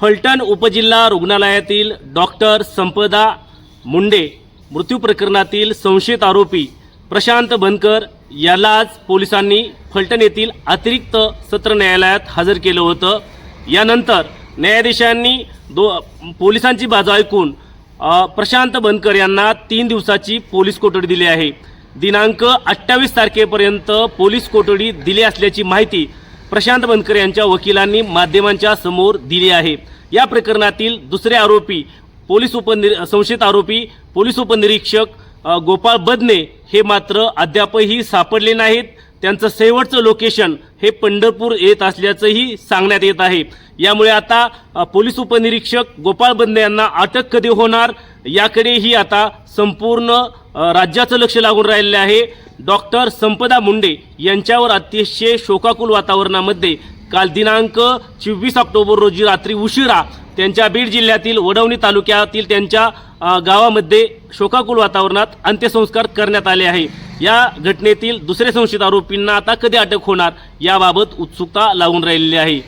फलटण उपजिल्हा रुग्णालयातील डॉक्टर संपदा मुंडे मृत्यू प्रकरणातील संशयित आरोपी प्रशांत बनकर याला आज पोलिसांनी फलटण येथील अतिरिक्त सत्र न्यायालयात हजर केलं होतं. यानंतर न्यायाधीशांनी दो पोलिसांची बाजू ऐकून प्रशांत बनकर यांना तीन दिवसाची पोलीस कोठडी दिली आहे. दिनांक अठ्ठावीस तारखेपर्यंत पोलीस कोठडी दिली असल्याची माहिती प्रशांत बनकर यांच्या वकिलांनी माध्यमांच्या समोर दिली आहे. या प्रकरणातील दुसरे आरोपी पोलीस उपनिर संशयित आरोपी पोलीस उपनिरीक्षक गोपाळ बदने हे मात्र अद्यापही सापडले नाहीत. त्यांचं शेवटचं लोकेशन हे पंढरपूर येत असल्याचंही सांगण्यात येत आहे. यामुळे आता पोलीस उपनिरीक्षक गोपाळ बंदे यांना अटक कधी होणार याकडेही आता संपूर्ण राज्याचं लक्ष लागून राहिलेलं आहे. डॉक्टर संपदा मुंडे यांच्यावर अतिशय शोकाकुल वातावरणामध्ये काल दिनांक चोवीस ऑक्टोबर रोजी रात्री उशिरा त्यांच्या बीड जिल्ह्यातील वडवणी तालुक्यातील त्यांच्या गावामध्ये शोकाकुल वातावरणात अंत्यसंस्कार करण्यात आले आहे. या घटनेतील दुसरे संशयित आरोपींना आता कधी अटक होणार याबाबत उत्सुकता लागून राहिलेली आहे.